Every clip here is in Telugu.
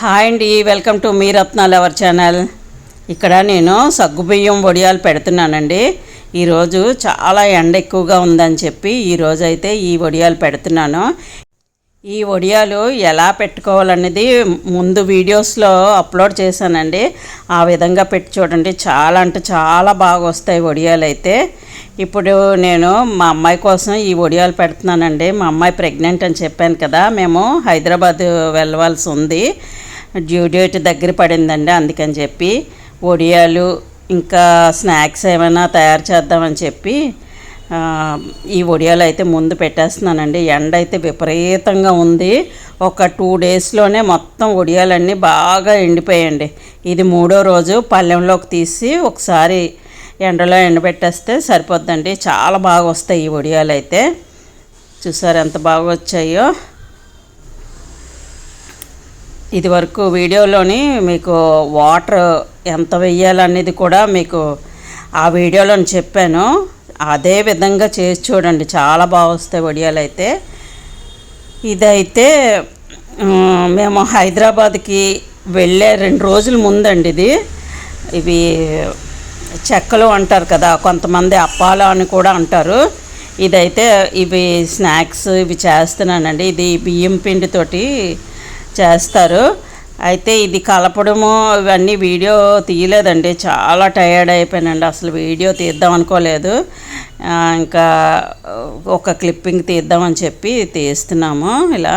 హాయ్ అండి వెల్కమ్ టు మీ రత్నాలు అవర్ ఛానల్. ఇక్కడ నేను సగ్గుబియ్యం వడియాలు పెడుతున్నానండి. ఈరోజు చాలా ఎండ ఎక్కువగా ఉందని చెప్పి ఈరోజు అయితే ఈ వడియాలు పెడుతున్నాను. ఈ వడియాలు ఎలా పెట్టుకోవాలనేది ముందు వీడియోస్లో అప్లోడ్ చేశానండి. ఆ విధంగా పెట్టి చూడండి చాలా అంటే చాలా బాగా వస్తాయి వడియాలు అయితే ఇప్పుడు నేను మా అమ్మాయి కోసం ఈ వడియాలు పెడుతున్నానండి. మా అమ్మాయి ప్రెగ్నెంట్ అని చెప్పాను కదా మేము హైదరాబాద్ వెళ్ళవలసి ఉంది. డ్యూ డేట్ దగ్గర పడిందండి అందుకని చెప్పి వడియాలు ఇంకా స్నాక్స్ ఏమైనా తయారు చేద్దామని చెప్పి ఈ వడియాలు అయితే ముందు పెట్టేస్తున్నానండి. ఎండ అయితే విపరీతంగా ఉంది. ఒక టూ డేస్లోనే మొత్తం వడియాలన్నీ బాగా ఎండిపోయాయండి. ఇది మూడో రోజు పళ్ళెంలోకి తీసి ఒకసారి ఎండలో ఎండబెట్టేస్తే సరిపోద్దండి. చాలా బాగా వస్తాయి ఈ వడియాలు అయితే. చూసారు ఎంత బాగా వచ్చాయో. ఇది వరకు వీడియోలోని మీకు వాటర్ ఎంత వెయ్యాలనేది కూడా మీకు ఆ వీడియోలో చెప్పాను. అదే విధంగా చేసి చూడండి. చాలా బాగా వస్తాయి వడియాలు అయితే. ఇదైతే మేము హైదరాబాద్కి వెళ్ళే రెండు రోజుల ముందండి ఇది. ఇవి చెక్కలు అంటారు కదా కొంతమంది అప్పాలు అని కూడా అంటారు. ఇదైతే ఇవి స్నాక్స్ ఇవి చేస్తున్నానండి. ఇది బియ్యం పిండితోటి చేస్తారు. అయితే ఇది కలపడము ఇవన్నీ వీడియో తీయలేదండి. చాలా టయర్డ్ అయిపోయానండి. అసలు వీడియో తీద్దాం అనుకోలేదు. ఇంకా ఒక క్లిప్పింగ్ తీద్దామని చెప్పి తీస్తున్నాము ఇలా.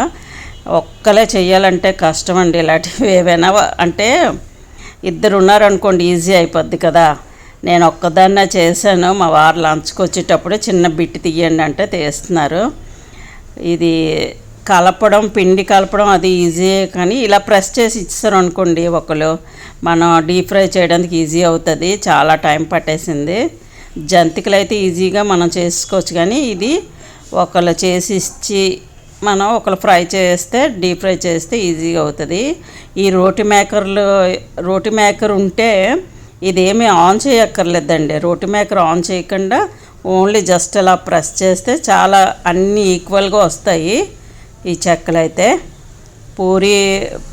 ఒక్కలే చేయాలంటే కష్టం అండి ఇలాంటివి ఏవైనా అంటే ఇద్దరు ఉన్నారనుకోండి ఈజీ అయిపోద్ది కదా. నేను ఒక్కదాన్నే చేశాను. మా వారు లంచ్కి వచ్చేటప్పుడు చిన్న బిట్టి తీయండి అంటే తీస్తున్నారు. ఇది కలపడం పిండి కలపడం అది ఈజీ కానీ ఇలా ప్రెస్ చేసి ఇచ్చారు అనుకోండి ఒకరు మనం డీప్ ఫ్రై చేయడానికి ఈజీ అవుతుంది. చాలా టైం పట్టేసింది. జంతికలు అయితే ఈజీగా మనం చేసుకోవచ్చు కానీ ఇది ఒకళ్ళు చేసి ఇచ్చి మనం ఒకళ్ళు ఫ్రై చేస్తే డీప్ ఫ్రై చేస్తే ఈజీగా అవుతుంది. ఈ రోటి మేకర్లు రోటి మేకర్ ఉంటే ఇదేమీ ఆన్ చేయక్కర్లేదండి. రోటి మేకర్ ఆన్ చేయకుండా ఓన్లీ జస్ట్ అలా ప్రెస్ చేస్తే చాలా అన్నీ ఈక్వల్గా వస్తాయి. ఈ చెక్కలు అయితే పూరి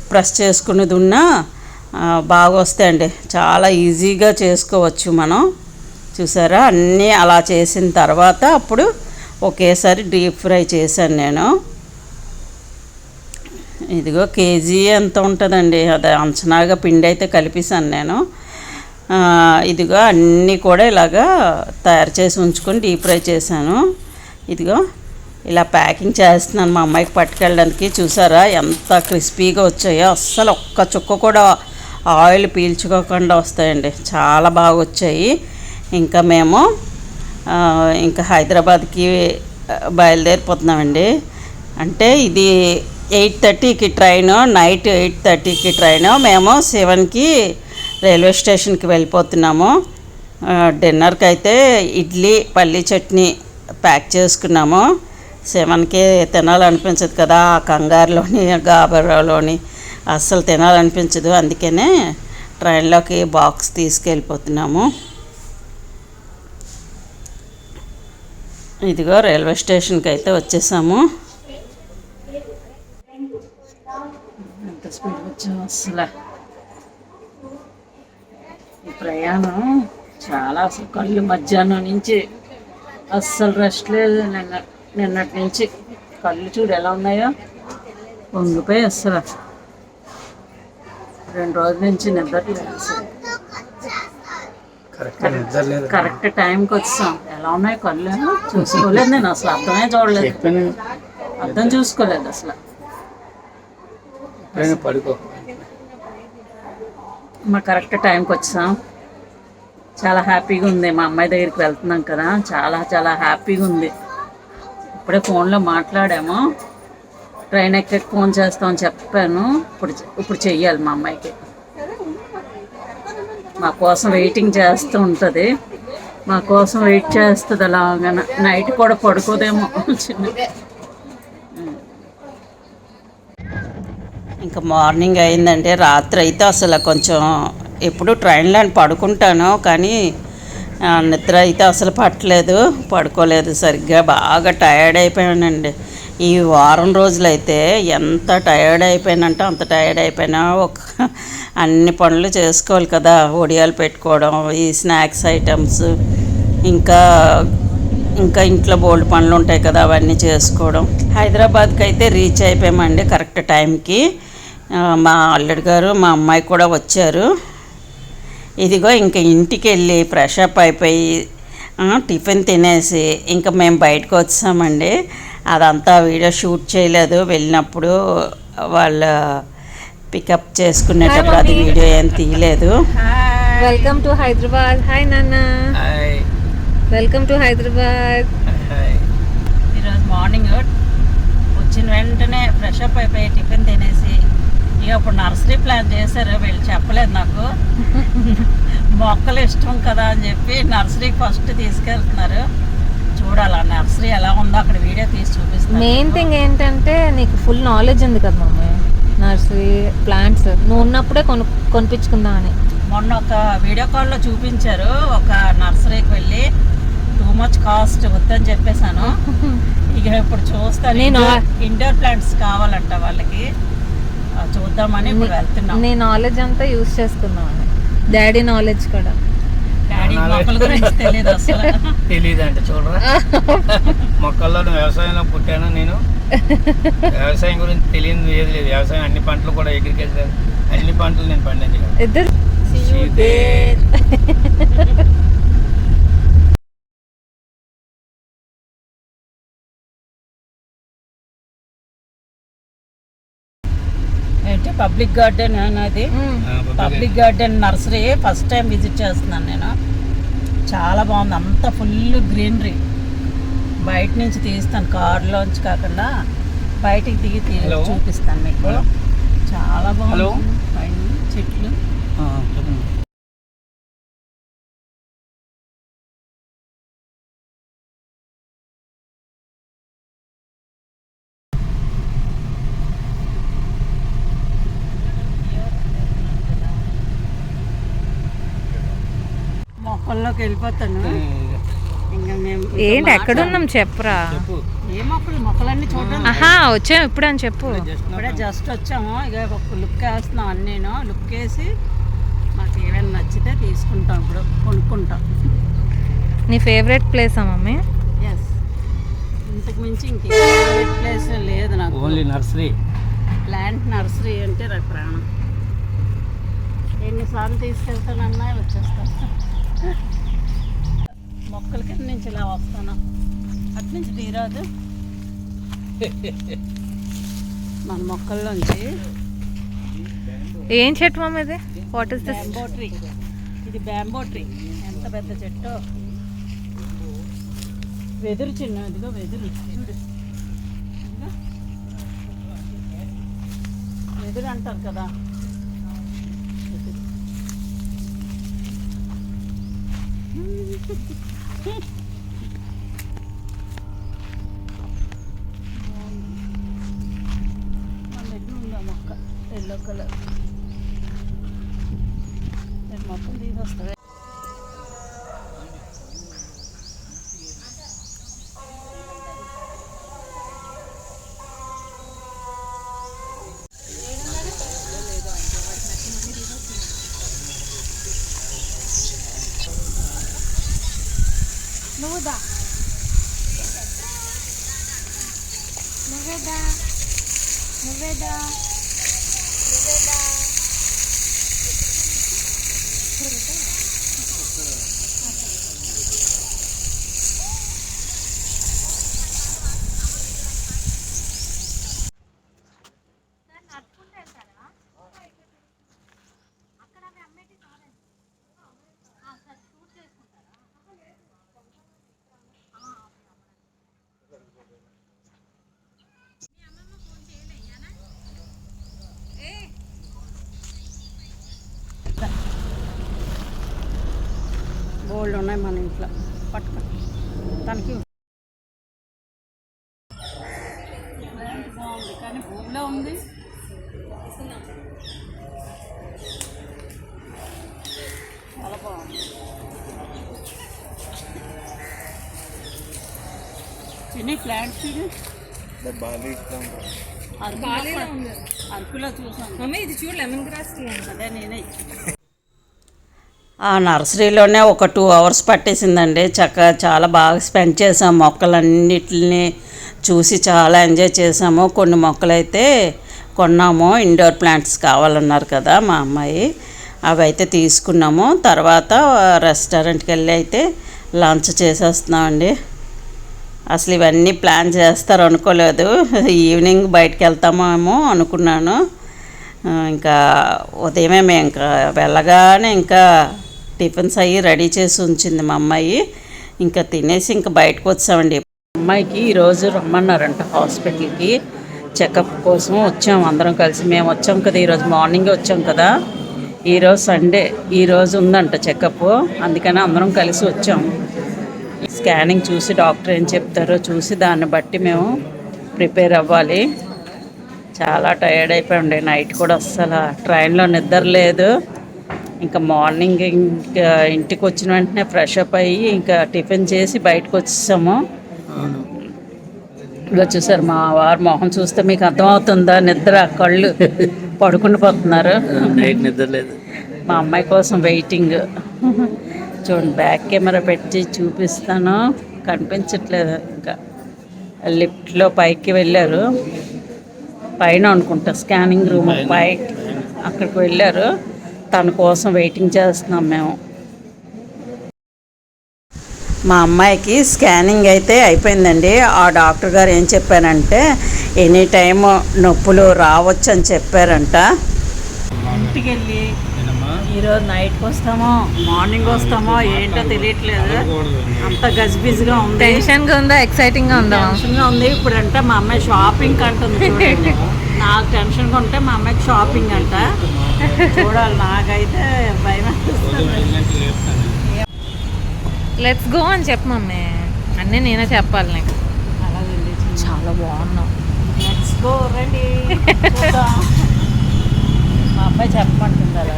ప్రెస్ చేసుకునేది ఉన్నా బాగా వస్తాయండి చాలా ఈజీగా చేసుకోవచ్చు మనం. చూసారా? అన్నీ అలా చేసిన తర్వాత అప్పుడు ఒకేసారి డీప్ ఫ్రై చేశాను నేను. ఇదిగో కేజీ ఎంత ఉంటుందండి. అది అంచనాగా పిండి అయితే కలిపేసాను నేను. ఇదిగో అన్నీ కూడా ఇలాగా తయారు చేసి ఉంచుకొని డీప్ ఫ్రై చేశాను. ఇదిగో ఇలా ప్యాకింగ్ చేస్తున్నాను మా అమ్మాయికి పట్టుకెళ్ళడానికి. చూసారా ఎంత క్రిస్పీగా వచ్చాయో. అస్సలు ఒక్క చుక్క కూడా ఆయిల్ పీల్చుకోకుండా వస్తాయండి. చాలా బాగా వచ్చాయి. ఇంకా మేము ఇంకా హైదరాబాద్కి బయలుదేరిపోతున్నామండి. అంటే ఇది ఎయిట్ థర్టీకి ట్రైన్ నైట్ ఎయిట్ థర్టీకి ట్రైన్. మేము సెవెన్కి రైల్వే స్టేషన్కి వెళ్ళిపోతున్నాము. డిన్నర్కి అయితే ఇడ్లీ పల్లీ చట్నీ ప్యాక్ చేసుకున్నాము. శివన్కి తినాలనిపించదు కదా ఆ కంగారులోని గాబరాలోని. అస్సలు తినాలనిపించదు అందుకనే ట్రైన్లోకి బాక్స్ తీసుకెళ్ళిపోతున్నాము. ఇదిగో రైల్వే స్టేషన్కి అయితే వచ్చేసాము అసలు ప్రయాణం చాలా అసలు కళ్ళు మధ్యాహ్నం నుంచి అస్సలు రెస్ట్ లేదు. నిన్న నిన్నటి నుంచి కళ్ళు చూడు ఎలా ఉన్నాయో. వంగిపోయి అస్సలు. రెండు రోజుల నుంచి నిద్రలేదు అసలు. కరెక్ట్ నిద్ర లేదు. కరెక్ట్ టైంకి వచ్చాం. ఎలా ఉన్నాయి కళ్ళు? చూసుకోలేదు నేను అసలు. అర్థమే చూడలేదు. అర్థం చూసుకోలేదు అసలు. పడుకో. మా కరెక్ట్ టైంకి వచ్చాం. చాలా హ్యాపీగా ఉంది. మా అమ్మాయి దగ్గరికి వెళ్తున్నాం కదా. చాలా చాలా హ్యాపీగా ఉంది. ఇప్పుడే ఫోన్లో మాట్లాడాము. ట్రైన్ ఎక్కాక ఫోన్ చేస్తామని చెప్పాను. ఇప్పుడు ఇప్పుడు చెయ్యాలి మా అమ్మాయికి. మా కోసం వెయిటింగ్ చేస్తూ ఉంటుంది. మా కోసం వెయిట్ చేస్తుంది అలాగా. నైట్ కూడా పడుకోదేమో. చిన్న ఇంకా మార్నింగ్ అయిందంటే రాత్రి అయితే అసలు కొంచెం ఎప్పుడు ట్రైన్లో పడుకుంటాను కానీ నిద్ర అయితే అసలు పట్టలేదు పడుకోలేదు సరిగ్గా. బాగా టయర్డ్ అయిపోయానండి. ఈ వారం రోజులైతే ఎంత టైర్డ్ అయిపోయానంటే అంత టైర్డ్ అయిపోయినా ఒక అన్ని పనులు చేసుకోవాలి కదా. ఒడియాలు పెట్టుకోవడం ఈ స్నాక్స్ ఐటమ్స్ ఇంకా ఇంకా ఇంట్లో బోల్డ్ పనులు ఉంటాయి కదా అవన్నీ చేసుకోవడం. హైదరాబాద్కి అయితే రీచ్ అయిపోయామండి కరెక్ట్ టైంకి. మా అల్లుడు గారు మా అమ్మాయి కూడా వచ్చారు. ఇదిగో ఇంకా ఇంటికి వెళ్ళి ఫ్రెష్ అప్ అయిపోయి ఆ, టిఫిన్ తినేసి ఇంకా మేము బయటకు వచ్చామండి. అదంతా వీడియో షూట్ చేయలేదు. వెళ్ళినప్పుడు వాళ్ళ పికప్ చేసుకునేటప్పుడు అది వీడియో ఏం తీయలేదు. వెల్కమ్ టు హైదరాబాద్ హాయ్ నాన్న hi welcome to Hyderabad hi ఈరోజు మార్నింగ్ వచ్చిన వెంటనే ఫ్రెష్ అప్ అయిపోయి టిఫిన్ తినేసి ఇక ఇప్పుడు నర్సరీ ప్లాన్ చేశారు వీళ్ళు చెప్పలేదు నాకు. మొక్కలు ఇష్టం కదా అని చెప్పి నర్సరీకి ఫస్ట్ తీసుకెళ్తున్నారు. చూడాలి ఆ నర్సరీ ఎలా ఉందో అక్కడ వీడియో తీసి చూపిస్తాను. మెయిన్ థింగ్ ఏంటంటే నీకు ఫుల్ నాలెడ్జ్ ఉంది కదా మమ్మీ నర్సరీ ప్లాంట్స్ నువ్వు ఉన్నప్పుడే కొను కొనిపించుకుందామని. మొన్న ఒక వీడియో కాల్లో చూపించారు ఒక నర్సరీకి వెళ్ళి టూ మచ్ కాస్ట్ వద్దని చెప్పేశాను. ఇక ఇప్పుడు చూస్తాను నేను- ఇండోర్ ప్లాంట్స్ కావాలంట వాళ్ళకి. చూద్దామని ఇప్పుడు వెళ్తున్నాం. నీ నాలెడ్జ్ అంతా యూస్ చేసుకుందామని. డాడీ నాలెడ్జ్ కూడా. డాడీ మొక్కల గురించి తెలియదు అసలు. తెలీదు అంటే చూడరా. మొక్కల్లో వ్యవసాయంలో పుట్టాను నేను. వ్యవసాయం గురించి తెలియదు ఏది లేదు. వ్యవసాయం అన్ని పంటలు కూడా అగ్రికల్చర్ అన్ని పంటలు నేను పండించగలను. ఇద్దరు పబ్లిక్ గార్డెన్ అనేది. Public garden. Nursery. First time visit చేస్తున్నాను నేను. చాలా బాగుంది. అంత ఫుల్ గ్రీనరీ. బయట నుంచి తీస్తాను. కారులోంచి కాకుండా బయటికి దిగి. చూపిస్తాను మీకు. చాలా. బాగుంది పైన చెట్లు ఆ, చెప్పండి. మొక్కల్లోకి వెళ్ళిపోతాను. ఇంకా మేము ఏంటి ఎక్కడున్నాం చెప్పరా? చెప్పు. ఏ మొక్కలు మొక్కలన్నీ చూడండి ఆహా వచ్చాం ఇప్పుడు అని చెప్పు జస్ట్ ఇప్పుడే జస్ట్ వచ్చాము. ఇక ఒక లుక్ వేస్తున్నాం అన్నీను లుక్ వేసి మాకు ఏమైనా నచ్చితే తీసుకుంటాం ఇప్పుడు. కొనుక్కుంటాం. నీ ఫేవరెట్ ప్లేసా మమ్మీ? ఎస్ ఇంతకు మించి ఇంకే ఫేవరెట్ ప్లేస్ లేదు నాకు. ఓన్లీ నర్సరీ ప్లాంట్ నర్సరీ అంటే నాకు ప్రాణం ఎన్నిసార్లు తీసుకెళ్తానన్నా వచ్చేస్తాను మొక్కల కింద నుంచి ఇలా వస్తాను. అటు నుంచి తీరాదు. మన మొక్కల్లోంచి ఏం చెట్టు మమ్మీ ఇది? What is this bamboo tree ఇది బ్యాంబో ట్రీ ఎంత పెద్ద చెట్టు. వెదురు చిన్న ఇదిగో వెదురు. చూడు. వెదురు అంటారు కదా. ఉంది ఆ మొక్క ఎల్లో కలర్ నేను మొత్తం తీసొస్తావే నువ్వుదా Nevada. Nevada. Nevada. Nevada. ఉన్నాయి మన ఇంట్లో. పట్టుకో. తనకి బాగుంది. కానీ భూమిలో ఉంది. చాలా బాగుంది. చిన్ని ప్లాంట్స్ ఇది అరకులో చూసాను. ఇది చూడు లెమన్ గ్రాస్ అదే నేనే. ఆ నర్సరీలోనే ఒక టూ అవర్స్ పట్టేసిందండి. చక్కగా చాలా బాగా స్పెండ్ చేసాం. మొక్కలన్నిటిని చూసి చాలా ఎంజాయ్ చేసాము. కొన్ని మొక్కలైతే కొన్నాము. ఇండోర్ ప్లాంట్స్ కావాలన్నారు కదా మా అమ్మాయి. అవి అయితే తీసుకున్నాము. తర్వాత రెస్టారెంట్కి వెళ్ళి అయితే లంచ్ చేసేస్తున్నామండి అసలు ఇవన్నీ ప్లాన్ చేస్తారు అనుకోలేదు. ఈవినింగ్ బయటకు వెళ్తామేమో అనుకున్నాను. ఇంకా ఉదయమే మేము ఇంకా వెళ్ళగానే ఇంకా టిఫిన్స్ అయ్యి రెడీ చేసి ఉంచింది మా అమ్మాయి. ఇంకా తినేసి ఇంకా బయటకు వచ్చామండి. అమ్మాయికి ఈరోజు రమ్మన్నారంట హాస్పిటల్కి. చెకప్ కోసం వచ్చాం అందరం కలిసి. మేము వచ్చాం కదా ఈరోజు మార్నింగ్ వచ్చాం కదా. ఈరోజు సండే ఈరోజు ఉందంట చెకప్. అందుకని అందరం కలిసి వచ్చాం. స్కానింగ్ చూసి డాక్టర్ ఏం చెప్తారో చూసి దాన్ని బట్టి మేము ప్రిపేర్ అవ్వాలి. చాలా టైర్డ్ అయిపోయి నైట్ కూడా అస్సలు ట్రైన్లో నిద్ర లేదు. ఇంకా మార్నింగ్ ఇంకా ఇంటికి వచ్చిన వెంటనే ఫ్రెష్ అప్ అయ్యి ఇంకా టిఫిన్ చేసి బయటకు వచ్చేసాము. ఇలా చూసారు మా వారు మొహం చూస్తే మీకు అర్థమవుతుందా? నిద్ర కళ్ళు పడుకుని పోతున్నారు. నైట్ నిద్ర లేదు. మా అమ్మాయి కోసం వెయిటింగ్ చూడండి బ్యాక్ కెమెరా పెట్టి చూపిస్తాను. కనిపించట్లేదు ఇంకా. లిఫ్ట్లో పైకి వెళ్ళారు. పైన అనుకుంటా స్కానింగ్ రూమ్ పైకి అక్కడికి వెళ్ళారు. తన కోసం వెయిటింగ్ చేస్తున్నాం మేము. మా అమ్మాయికి స్కానింగ్ అయితే అయిపోయిందండి. ఆ డాక్టర్ గారు ఏం చెప్పారంటే ఎనీ టైం నొప్పులు రావచ్చు అని చెప్పారంట. ఇంటికి వెళ్ళి ఈరోజు నైట్కి వస్తామో? మార్నింగ్ వస్తామో? ఏంటో తెలియట్లేదు. అంత గజిబిజిగా ఉంది. టెన్షన్గా ఉందా? ఎక్సైటింగ్గా ఉందా? టెన్షన్గా ఉంది. ఇప్పుడు అంటే మా అమ్మాయి షాపింగ్ అంటుంది. నాకు టెన్షన్గా ఉంటే మా అమ్మాయికి షాపింగ్ అంట. చూడాలి నాకైతే భయం. లెట్స్ గో అని చెప్పు మమ్మీ. అన్నీ నేనే చెప్పాలి నీకు. అలాగండి. చాలా బాగున్నావు. లెట్స్ గో రండి. మా అబ్బాయి చెప్పమంటుంది అలా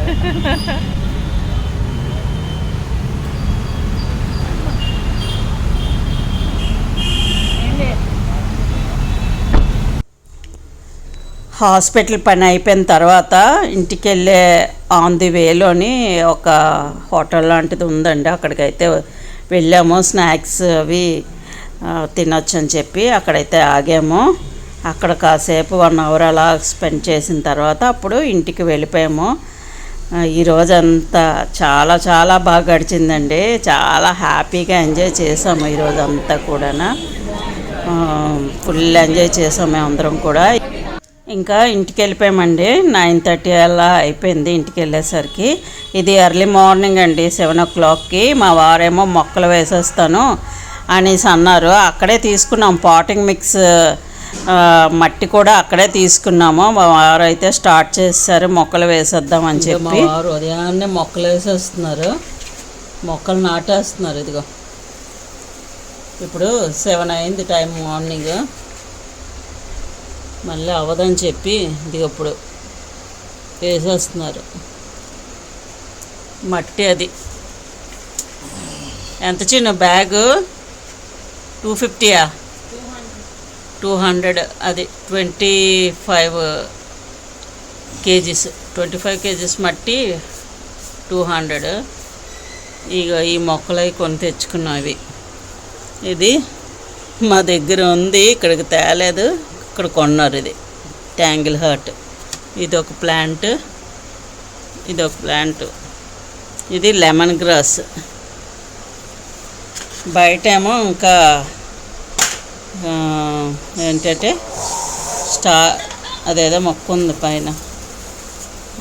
హాస్పిటల్ పని అయిపోయిన తర్వాత ఇంటికి వెళ్ళే ఆన్ ది వేలోని ఒక హోటల్ లాంటిది ఉందండి. అక్కడికైతే వెళ్ళాము. స్నాక్స్ అవి తినొచ్చు అని చెప్పి అక్కడైతే ఆగాము. అక్కడ కాసేపు వన్ అవర్ అలా స్పెండ్ చేసిన తర్వాత అప్పుడు ఇంటికి వెళ్ళిపోయాము. ఈరోజంతా ఈ రోజంతా చాలా చాలా బాగా గడిచిందండి. చాలా హ్యాపీగా ఎంజాయ్ చేసాము ఈ రోజంతా కూడా ఫుల్ ఎంజాయ్ చేసాము అందరం కూడా. ఇంకా ఇంటికి వెళ్ళిపోయామండి. నైన్ థర్టీ అలా అయిపోయింది ఇంటికి వెళ్ళేసరికి. ఇది ఎర్లీ మార్నింగ్ అండి సెవెన్ ఓ క్లాక్కి. మా వారేమో మొక్కలు వేసేస్తాను అనేసి అన్నారు. అక్కడే తీసుకున్నాం పాటింగ్ మిక్స్ మట్టి కూడా అక్కడే తీసుకున్నాము. మా వారు అయితే స్టార్ట్ చేస్తారు మొక్కలు వేసేద్దాం అని చెప్పి మా వారు ఉదయాన్నే మొక్కలు వేసేస్తున్నారు. మొక్కలు నాటేస్తున్నారు. ఇదిగో. ఇప్పుడు సెవెన్ అయింది టైం మార్నింగ్. మళ్ళీ అవ్వదని చెప్పి ఇది ఇప్పుడు వేసేస్తున్నారు. మట్టి అది. ఎంత చిన్న బ్యాగు? టూ ఫిఫ్టీయా? టూ హండ్రెడ్ అది twenty five kgs twenty five kgs మట్టి టూ హండ్రెడ్. ఇక ఈ మొక్కలు అవి కొని తెచ్చుకున్నవి ఇది మా దగ్గర ఉంది ఇక్కడికి తేలేదు ఇక్కడ కొన్నారు ఇది ట్యాంగిల్ హర్ట్. ఇది ఒక ప్లాంట్ ఇది ఒక ప్లాంట్. ఇది లెమన్ గ్రాస్. బయటేమో ఇంకా ఏంటంటే స్టా అదేదో మొక్క ఉంది పైన.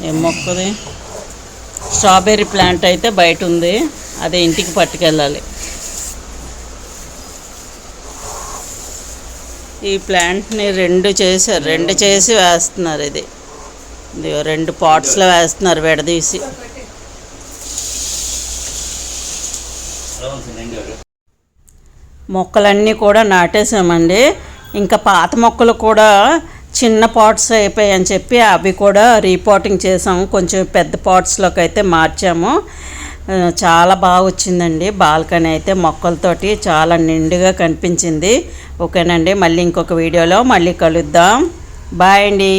ఏం మొక్కది? స్ట్రాబెర్రీ ప్లాంట్ అయితే బయట ఉంది. అదే ఇంటికి పట్టుకెళ్ళాలి. ఈ ప్లాంట్ని రెండు చేశారు రెండు చేసి వేస్తున్నారు ఇది. రెండు పాట్స్లో వేస్తున్నారు విడదీసి. మొక్కలన్నీ కూడా నాటేసామండి ఇంకా పాత మొక్కలు కూడా చిన్న పాట్స్ అయిపోయాయి అని చెప్పి అవి కూడా రీపాటింగ్ చేసాము కొంచెం పెద్ద పాట్స్లోకి అయితే మార్చాము. చాలా బాగా వచ్చిందండి. బాల్కనీ అయితే మొక్కలతోటి చాలా నిండుగా కనిపించింది. ఓకేనండి. మళ్ళీ ఇంకొక వీడియోలో మళ్ళీ కలుద్దాం. బాయ్ అండి.